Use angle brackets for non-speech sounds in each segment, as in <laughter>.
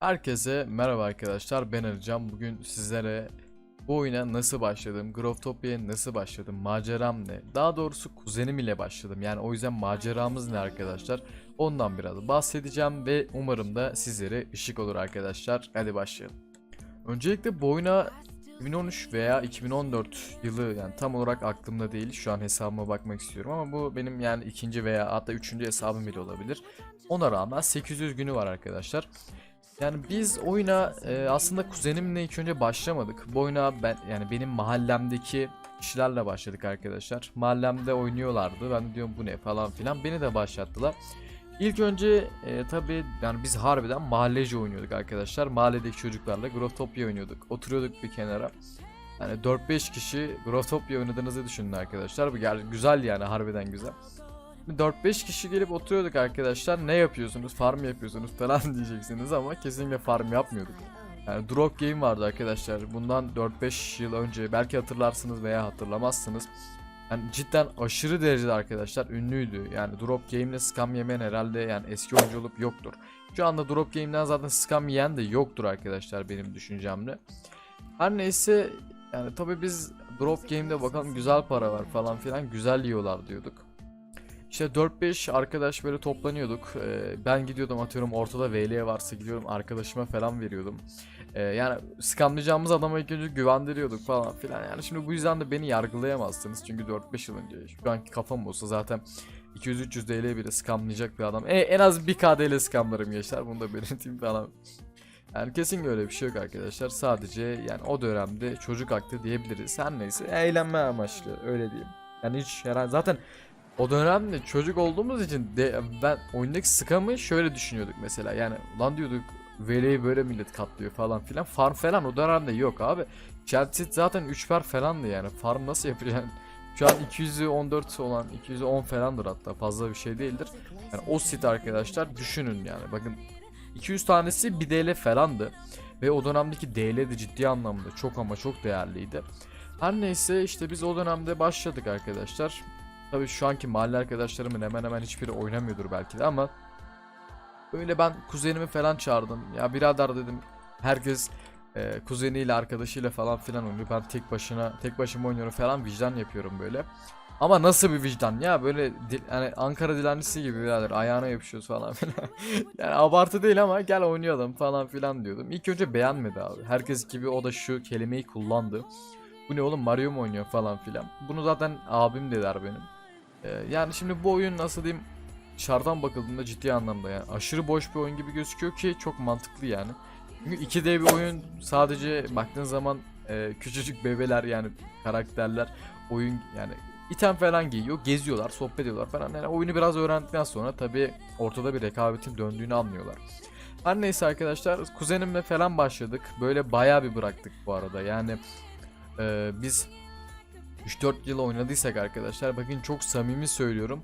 Herkese merhaba arkadaşlar ben Ercan bugün sizlere bu oyuna nasıl başladım, Growtopia'ya nasıl başladım, maceram ne, daha doğrusu kuzenim ile başladım yani o yüzden maceramız ne arkadaşlar ondan biraz bahsedeceğim ve umarım da sizlere ışık olur arkadaşlar hadi başlayalım. Öncelikle bu oyuna 2013 veya 2014 yılı yani tam olarak aklımda değil şu an hesabıma bakmak istiyorum ama bu benim yani ikinci veya hatta üçüncü hesabım bile olabilir. Ona rağmen 800 günü var arkadaşlar. Yani biz oyuna e, aslında kuzenimle ilk önce başlamadık. Bu oyuna ben yani benim mahallemdeki kişilerle başladık arkadaşlar. Mahallemde oynuyorlardı. Ben diyorum bu ne falan filan. Beni de başlattılar. İlk önce e, tabii yani biz harbiden mahallece oynuyorduk arkadaşlar. Mahalledeki çocuklarla Growtopia oynuyorduk. Oturuyorduk bir kenara. Yani 4-5 kişi Growtopia oynadığınızı düşünün arkadaşlar. Bu güzel yani harbiden güzel. 4-5 kişi gelip oturuyorduk arkadaşlar. Ne yapıyorsunuz? Farm yapıyorsunuz falan <laughs> diyeceksiniz ama kesinlikle farm yapmıyorduk. Yani drop game vardı arkadaşlar. Bundan 4-5 yıl önce belki hatırlarsınız veya hatırlamazsınız. Yani cidden aşırı derecede arkadaşlar ünlüydü. Yani drop game'le scam yemeyen herhalde yani eski oyuncu olup yoktur. Şu anda drop game'den zaten scam yiyen de yoktur arkadaşlar benim düşüncemle. Her neyse yani tabi biz drop game'de bakalım güzel para var falan filan güzel yiyorlar diyorduk. İşte 4-5 arkadaş böyle toplanıyorduk. Ee, ben gidiyordum atıyorum ortada VL varsa gidiyorum arkadaşıma falan veriyordum. Ee, yani skamlayacağımız adama ilk önce güvendiriyorduk falan filan. Yani şimdi bu yüzden de beni yargılayamazsınız. Çünkü 4-5 yıl önce şu anki kafam olsa zaten 200-300 TL bile skamlayacak bir adam. E, en az 1k ile skamlarım gençler. Bunu da belirteyim falan. Yani kesinlikle öyle bir şey yok arkadaşlar. Sadece yani o dönemde çocuk aklı diyebiliriz. Her neyse eğlenme amaçlı öyle diyeyim. Yani hiç herhalde zaten o dönemde çocuk olduğumuz için de, ben oyundaki skamı şöyle düşünüyorduk mesela. Yani lan diyorduk VL'yi böyle millet katlıyor falan filan. Farm falan o dönemde yok abi. Chelsea zaten 3 per falandı yani. Farm nasıl yapacaksın? <laughs> Şu an 214 olan 210 falandır hatta fazla bir şey değildir. Yani o sit arkadaşlar düşünün yani bakın 200 tanesi 1 DL falandı. Ve o dönemdeki DL de ciddi anlamda çok ama çok değerliydi. Her neyse işte biz o dönemde başladık arkadaşlar. Tabii şu anki mahalle arkadaşlarımın hemen hemen hiçbiri oynamıyordur belki de ama Böyle ben kuzenimi falan çağırdım. Ya birader dedim herkes e, kuzeniyle arkadaşıyla falan filan oynuyor. Ben tek başına tek başıma oynuyorum falan vicdan yapıyorum böyle. Ama nasıl bir vicdan ya böyle dil, hani Ankara dilencisi gibi birader ayağına yapışıyoruz falan filan. <laughs> yani abartı değil ama gel oynayalım falan filan diyordum. İlk önce beğenmedi abi. Herkes gibi o da şu kelimeyi kullandı. Bu ne oğlum Mario mu oynuyor falan filan. Bunu zaten abim de der benim. Ee, yani şimdi bu oyun nasıl diyeyim dışarıdan bakıldığında ciddi anlamda yani aşırı boş bir oyun gibi gözüküyor ki çok mantıklı yani. Çünkü 2D bir oyun sadece baktığın zaman e, küçücük bebeler yani karakterler oyun yani item falan giyiyor, geziyorlar, sohbet ediyorlar falan. Yani oyunu biraz öğrendikten sonra tabi ortada bir rekabetin döndüğünü anlıyorlar. Her neyse arkadaşlar kuzenimle falan başladık. Böyle bayağı bir bıraktık bu arada. Yani e, biz 3-4 yıl oynadıysak arkadaşlar bakın çok samimi söylüyorum.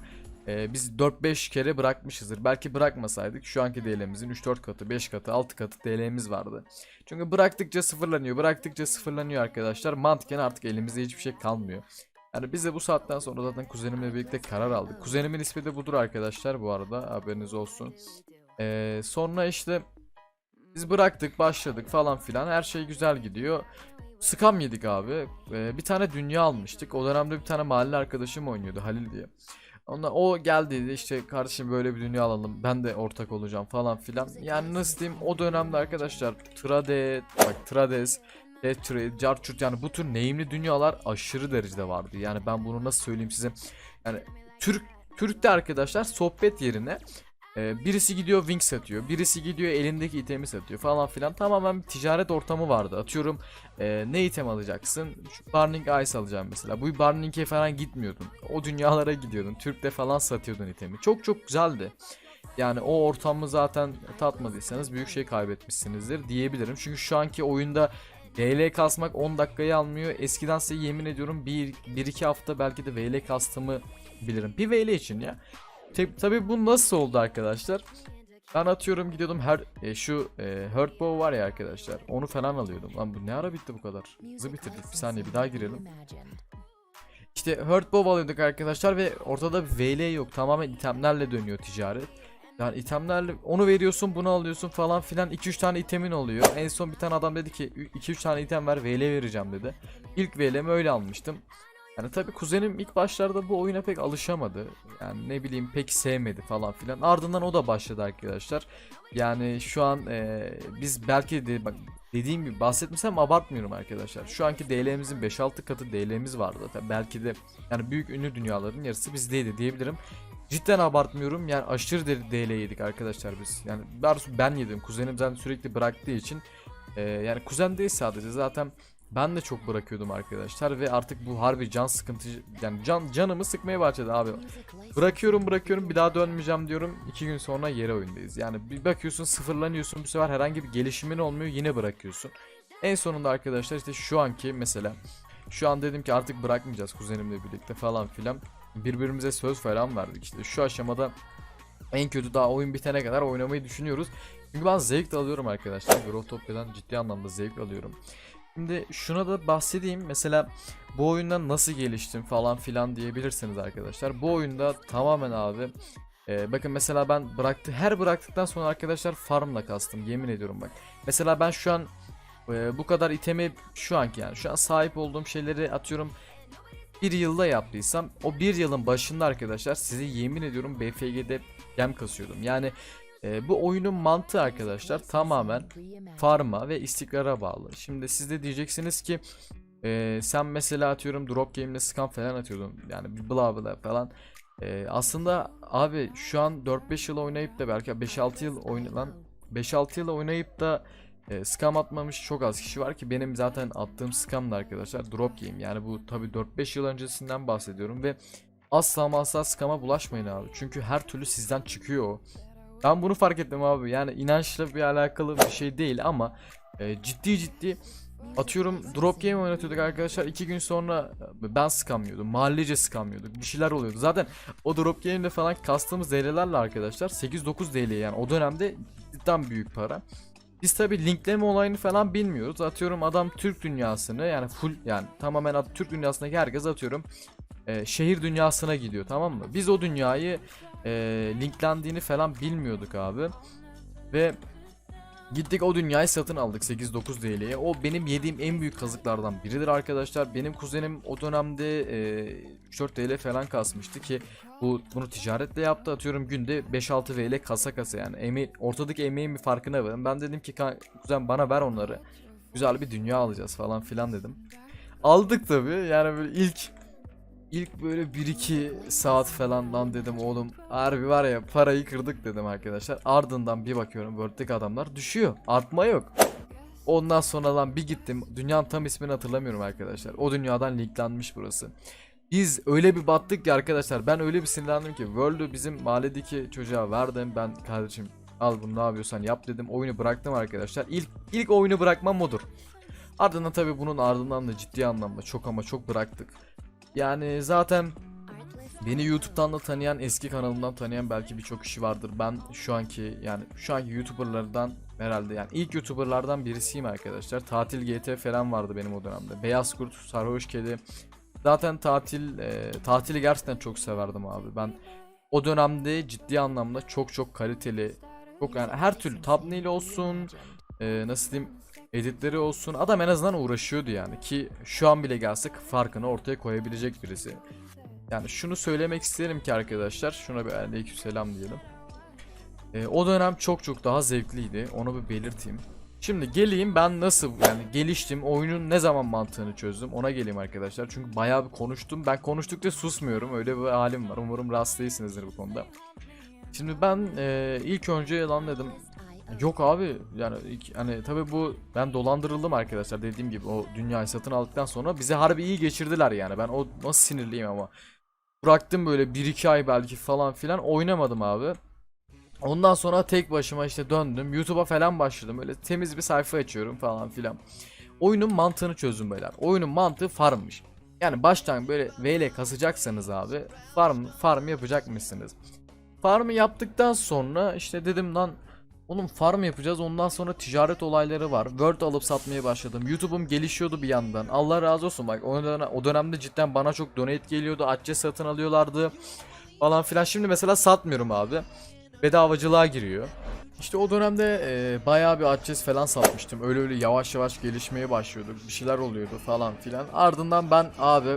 Ee, biz 4-5 kere bırakmışızdır. Belki bırakmasaydık şu anki DL'mizin 3-4 katı, 5 katı, 6 katı DL'miz vardı. Çünkü bıraktıkça sıfırlanıyor, bıraktıkça sıfırlanıyor arkadaşlar. Mantıken artık elimizde hiçbir şey kalmıyor. Yani biz de bu saatten sonra zaten kuzenimle birlikte karar aldık. Kuzenimin ismi de budur arkadaşlar bu arada haberiniz olsun. Ee, sonra işte biz bıraktık, başladık falan filan. Her şey güzel gidiyor. Scam yedik abi. Ee, bir tane dünya almıştık. O dönemde bir tane mahalle arkadaşım oynuyordu Halil diye. Ondan o geldi dedi işte kardeşim böyle bir dünya alalım ben de ortak olacağım falan filan. Yani nasıl diyeyim o dönemde arkadaşlar Trade, bak Trades, Death Trade, Carchurt yani bu tür neyimli dünyalar aşırı derecede vardı. Yani ben bunu nasıl söyleyeyim size. Yani Türk Türk'te arkadaşlar sohbet yerine e, birisi gidiyor Wing satıyor, birisi gidiyor elindeki itemi satıyor falan filan. Tamamen bir ticaret ortamı vardı. Atıyorum e, ne item alacaksın? Şu Burning Ice alacağım mesela. Bu Burning'e falan gitmiyordun. O dünyalara gidiyordun. Türk'te falan satıyordun itemi. Çok çok güzeldi. Yani o ortamı zaten tatmadıysanız büyük şey kaybetmişsinizdir diyebilirim. Çünkü şu anki oyunda VL kasmak 10 dakikayı almıyor. Eskiden size yemin ediyorum 1-2 hafta belki de VL kastımı bilirim. Bir VL için ya. Tabi bu nasıl oldu arkadaşlar? Ben atıyorum gidiyordum her e, şu e, Hurt Bow var ya arkadaşlar. Onu falan alıyordum. Lan bu ne ara bitti bu kadar? Hızlı bitirdik. Bir saniye bir daha girelim. İşte Hurt Bow alıyorduk arkadaşlar ve ortada bir VL yok. Tamamen itemlerle dönüyor ticaret. Yani itemlerle onu veriyorsun bunu alıyorsun falan filan 2-3 tane itemin oluyor. En son bir tane adam dedi ki 2-3 tane item ver VL vereceğim dedi. İlk VL'mi öyle almıştım. Yani tabi kuzenim ilk başlarda bu oyuna pek alışamadı. Yani ne bileyim pek sevmedi falan filan. Ardından o da başladı arkadaşlar. Yani şu an eee, biz belki de bak dediğim gibi bahsetmişsem abartmıyorum arkadaşlar. Şu anki DL'mizin 5-6 katı DL'miz vardı zaten. Belki de yani büyük ünlü dünyaların yarısı bizdeydi diyebilirim. Cidden abartmıyorum. Yani aşırı de- DL yedik arkadaşlar biz. Yani ben yedim. Kuzenim zaten sürekli bıraktığı için. eee, yani kuzen değil sadece zaten ben de çok bırakıyordum arkadaşlar ve artık bu harbi can sıkıntı yani can canımı sıkmaya başladı abi. Bırakıyorum bırakıyorum bir daha dönmeyeceğim diyorum. iki gün sonra yere oyundayız. Yani bir bakıyorsun sıfırlanıyorsun bu sefer herhangi bir gelişimin olmuyor yine bırakıyorsun. En sonunda arkadaşlar işte şu anki mesela şu an dedim ki artık bırakmayacağız kuzenimle birlikte falan filan. Birbirimize söz falan verdik işte şu aşamada en kötü daha oyun bitene kadar oynamayı düşünüyoruz. Çünkü ben zevk alıyorum arkadaşlar. Growtopia'dan ciddi anlamda zevk alıyorum. Şimdi şuna da bahsedeyim. Mesela bu oyundan nasıl geliştim falan filan diyebilirsiniz arkadaşlar. Bu oyunda tamamen abi e, bakın mesela ben bıraktı her bıraktıktan sonra arkadaşlar farmla kastım yemin ediyorum bak. Mesela ben şu an e, bu kadar itemi şu anki yani şu an sahip olduğum şeyleri atıyorum bir yılda yaptıysam o bir yılın başında arkadaşlar size yemin ediyorum BFG'de gem kasıyordum. Yani e, bu oyunun mantığı arkadaşlar tamamen farma ve istikrara bağlı. Şimdi siz de diyeceksiniz ki e, sen mesela atıyorum drop game'le scam falan atıyordun yani bla bla falan. E, aslında abi şu an 4-5 yıl oynayıp da belki 5-6 yıl oynanan 5-6 yıl oynayıp da e, scam atmamış çok az kişi var ki benim zaten attığım scam da arkadaşlar drop game yani bu tabi 4-5 yıl öncesinden bahsediyorum ve asla asla scam'a bulaşmayın abi çünkü her türlü sizden çıkıyor o. Ben bunu fark ettim abi. Yani inançla bir alakalı bir şey değil ama e, ciddi ciddi atıyorum drop game oynatıyorduk arkadaşlar. iki gün sonra ben skamlıyordum. Mahallece skamlıyorduk. Bir şeyler oluyordu. Zaten o drop game'de falan kastığımız DL'lerle arkadaşlar 8-9 DL yani o dönemde cidden büyük para. Biz tabi linkleme olayını falan bilmiyoruz. Atıyorum adam Türk dünyasını yani full yani tamamen Türk dünyasındaki herkes atıyorum e, şehir dünyasına gidiyor tamam mı? Biz o dünyayı e, linklendiğini falan bilmiyorduk abi. Ve gittik o dünyayı satın aldık 8-9 TL'ye. O benim yediğim en büyük kazıklardan biridir arkadaşlar. Benim kuzenim o dönemde e, 3-4 TL falan kasmıştı ki bu bunu ticaretle yaptı. Atıyorum günde 5-6 VL kasa kasa yani. Eme ortadaki emeğin bir farkına varın. Ben dedim ki "Kan- kuzen bana ver onları. Güzel bir dünya alacağız falan filan dedim. Aldık tabi yani böyle ilk İlk böyle 1-2 saat falan lan dedim oğlum harbi var ya parayı kırdık dedim arkadaşlar. Ardından bir bakıyorum World'deki adamlar düşüyor. Artma yok. Ondan sonra lan bir gittim. Dünyanın tam ismini hatırlamıyorum arkadaşlar. O dünyadan linklenmiş burası. Biz öyle bir battık ki arkadaşlar. Ben öyle bir sinirlendim ki World'ü bizim mahalledeki çocuğa verdim. Ben kardeşim al bunu ne yapıyorsan yap dedim. Oyunu bıraktım arkadaşlar. İlk ilk oyunu bırakmam odur. Ardından tabi bunun ardından da ciddi anlamda çok ama çok bıraktık. Yani zaten beni YouTube'dan da tanıyan, eski kanalımdan tanıyan belki birçok kişi vardır. Ben şu anki yani şu anki YouTuber'lardan herhalde yani ilk YouTuber'lardan birisiyim arkadaşlar. Tatil GT falan vardı benim o dönemde. Beyaz Kurt, Sarhoş Kedi. Zaten tatil e, tatili gerçekten çok severdim abi. Ben o dönemde ciddi anlamda çok çok kaliteli, çok yani her türlü thumbnail olsun, e, nasıl diyeyim editleri olsun. Adam en azından uğraşıyordu yani ki şu an bile gelse farkını ortaya koyabilecek birisi. Yani şunu söylemek isterim ki arkadaşlar şuna bir aleykümselam diyelim. Ee, o dönem çok çok daha zevkliydi. Onu bir belirteyim. Şimdi geleyim ben nasıl yani geliştim oyunun ne zaman mantığını çözdüm ona geleyim arkadaşlar. Çünkü bayağı bir konuştum. Ben konuştukça susmuyorum öyle bir halim var. Umarım rahatsız değilsinizdir bu konuda. Şimdi ben e, ilk önce lan dedim Yok abi yani hani tabi bu ben dolandırıldım arkadaşlar dediğim gibi o dünyayı satın aldıktan sonra bize harbi iyi geçirdiler yani. Ben o nasıl sinirliyim ama. Bıraktım böyle 1-2 ay belki falan filan oynamadım abi. Ondan sonra tek başıma işte döndüm YouTube'a falan başladım. Öyle temiz bir sayfa açıyorum falan filan. Oyunun mantığını çözdüm beyler. Oyunun mantığı farmmış. Yani baştan böyle VL kasacaksanız abi farm farm yapacakmışsınız. Farmı yaptıktan sonra işte dedim lan Oğlum farm yapacağız ondan sonra ticaret olayları var. Word alıp satmaya başladım. YouTube'um gelişiyordu bir yandan. Allah razı olsun bak o, dönem, o dönemde cidden bana çok donate geliyordu. Atçe satın alıyorlardı falan filan. Şimdi mesela satmıyorum abi. bedavacılığa giriyor. İşte o dönemde e, bayağı bir adres falan satmıştım. Öyle öyle yavaş yavaş gelişmeye başlıyordu. Bir şeyler oluyordu falan filan. Ardından ben abi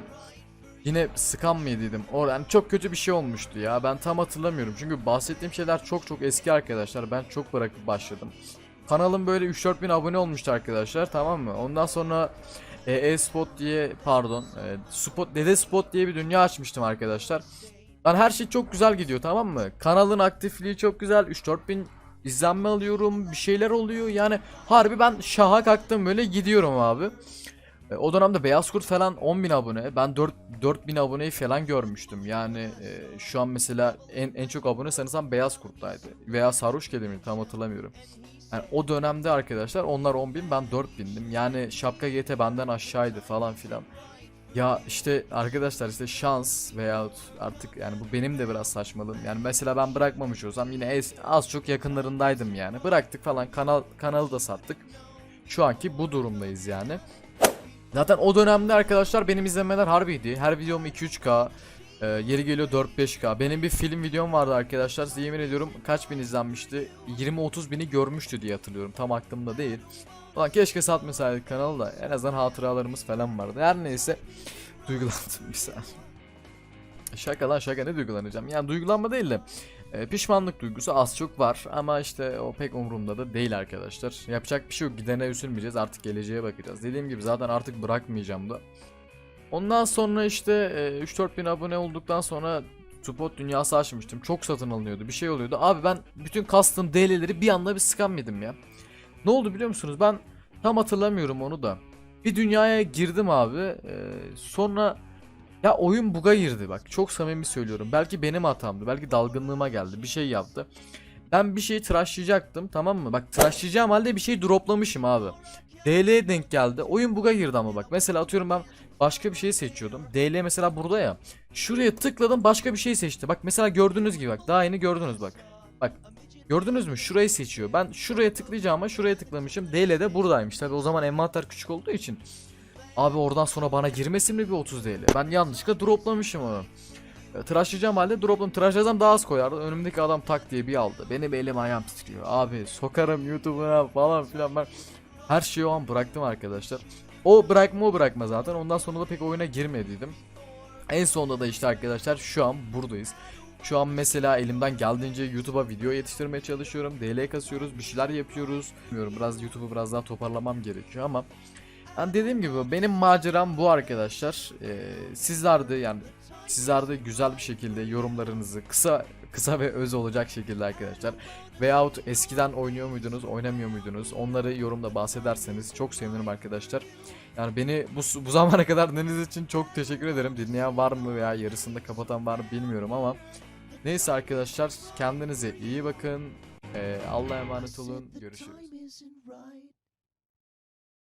yine scam mı yediydim? O yani çok kötü bir şey olmuştu ya. Ben tam hatırlamıyorum. Çünkü bahsettiğim şeyler çok çok eski arkadaşlar. Ben çok bırakıp başladım. Kanalım böyle 3-4 bin abone olmuştu arkadaşlar tamam mı? Ondan sonra e, e-spot diye pardon e, spot dede spot diye bir dünya açmıştım arkadaşlar. Lan her şey çok güzel gidiyor tamam mı? Kanalın aktifliği çok güzel. 3-4 bin izlenme alıyorum. Bir şeyler oluyor. Yani harbi ben şaha kalktım böyle gidiyorum abi. E, o dönemde Beyaz Kurt falan 10.000 abone. Ben 4 4000 aboneyi falan görmüştüm. Yani e, şu an mesela en en çok abone sanırsam Beyaz Kurt'taydı. Veya Sarhoş mi tam hatırlamıyorum. Yani o dönemde arkadaşlar onlar 10.000 ben 4000'dim. Yani Şapka GT benden aşağıydı falan filan. Ya işte arkadaşlar işte şans veya artık yani bu benim de biraz saçmalığım. Yani mesela ben bırakmamış olsam yine ez- az çok yakınlarındaydım yani. Bıraktık falan kanal kanalı da sattık. Şu anki bu durumdayız yani. Zaten o dönemde arkadaşlar benim izlemeler harbiydi. Her videom 2-3K. e, yeri geliyor 4-5K. Benim bir film videom vardı arkadaşlar. Size yemin ediyorum kaç bin izlenmişti. 20-30 bini görmüştü diye hatırlıyorum. Tam aklımda değil. Ulan keşke satmasaydık kanalı da. En azından hatıralarımız falan vardı. Her neyse. Duygulandım bir saniye. Şaka lan şaka ne duygulanacağım. Yani duygulanma değil de e, pişmanlık duygusu az çok var ama işte o pek umurumda da değil arkadaşlar. Yapacak bir şey yok gidene üzülmeyeceğiz artık geleceğe bakacağız. Dediğim gibi zaten artık bırakmayacağım da. Ondan sonra işte e, 3-4 bin abone olduktan sonra Spot dünyası açmıştım. Çok satın alınıyordu bir şey oluyordu. Abi ben bütün custom DL'leri bir anda bir scam yedim ya. Ne oldu biliyor musunuz? Ben tam hatırlamıyorum onu da. Bir dünyaya girdim abi. e, sonra ya oyun buga girdi bak. Çok samimi söylüyorum. Belki benim hatamdı. Belki dalgınlığıma geldi. Bir şey yaptı. Ben bir şeyi tıraşlayacaktım tamam mı? Bak tıraşlayacağım halde bir şey droplamışım abi. DL'ye denk geldi. Oyun buga girdi ama bak. Mesela atıyorum ben başka bir şey seçiyordum. DL mesela burada ya. Şuraya tıkladım başka bir şey seçti. Bak mesela gördüğünüz gibi bak. Daha yeni gördünüz bak. Bak. Gördünüz mü? Şurayı seçiyor. Ben şuraya tıklayacağıma şuraya tıklamışım. DL de buradaymış. Tabi o zaman envanter küçük olduğu için. Abi oradan sonra bana girmesin mi bir 30 değil. Ben yanlışlıkla droplamışım onu. E, Tıraşlayacağım halde dropladım. Tıraşlasam daha az koyardı. Önümdeki adam tak diye bir aldı. Benim elim ayağım titriyor. Abi sokarım YouTube'una falan filan ben. Her şeyi o an bıraktım arkadaşlar. O bırakma o bırakma zaten. Ondan sonra da pek oyuna girmediydim. En sonunda da işte arkadaşlar şu an buradayız. Şu an mesela elimden geldiğince YouTube'a video yetiştirmeye çalışıyorum. DL kasıyoruz, bir şeyler yapıyoruz. Bilmiyorum biraz YouTube'u biraz daha toparlamam gerekiyor ama yani dediğim gibi benim maceram bu arkadaşlar. Ee, sizler de yani sizler de güzel bir şekilde yorumlarınızı kısa kısa ve öz olacak şekilde arkadaşlar. Veyahut eskiden oynuyor muydunuz, oynamıyor muydunuz? Onları yorumda bahsederseniz çok sevinirim arkadaşlar. Yani beni bu, bu zamana kadar dinlediğiniz için çok teşekkür ederim. Dinleyen var mı veya yarısında kapatan var mı bilmiyorum ama Neyse arkadaşlar kendinize iyi bakın. Ee, Allah'a emanet olun. Görüşürüz.